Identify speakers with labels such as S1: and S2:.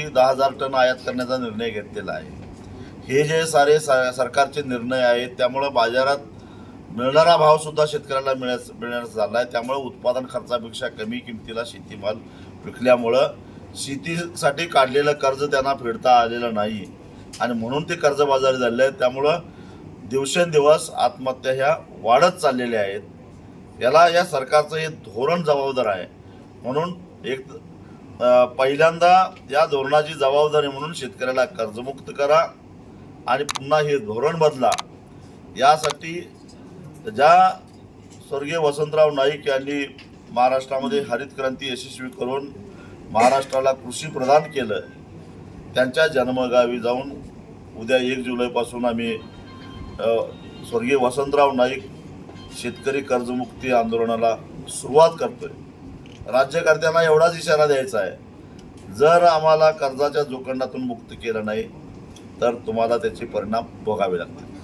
S1: कोटी दहा हजार टन आयात करण्याचा निर्णय घेतलेला आहे. हे जे सारे स- सरकारचे निर्णय आहेत त्यामुळं बाजारात मिळणारा भावसुद्धा शेतकऱ्याला मिळण्यास मिळण्यास झाला आहे त्यामुळं उत्पादन खर्चापेक्षा कमी किमतीला शेतीमाल विकल्यामुळं शेतीसाठी काढलेलं कर्ज त्यांना फेडता आलेलं नाही. आणि म्हणून ते कर्जबाजारी झाले आहेत. त्यामुळं दिवसेंदिवस आत्महत्या ह्या वाढत चाललेल्या आहेत. याला या सरकारचं हे धोरण जबाबदार आहे. म्हणून एक पहिल्यांदा या धोरणाची जबाबदारी म्हणून शेतकऱ्याला कर्जमुक्त करा आणि पुन्हा हे धोरण बदला. यासाठी ज्या स्वर्गीय वसंतराव नाईक यांनी महाराष्ट्रामध्ये हरित क्रांती यशस्वी करून महाराष्ट्राला कृषी प्रदान केलं त्यांच्या जन्मगावी जाऊन उद्या एक जुलैपासून आम्ही स्वर्गीय वसंतराव नाईक शेतकरी कर्जमुक्ती आंदोलनाला सुरुवात करतोय. राज्यकर्त्यांना एवढाच इशारा द्यायचा आहे. जर आम्हाला कर्जाच्या जोखंडातून मुक्त केलं नाही तर तुम्हाला त्याचे परिणाम भोगावे लागतील.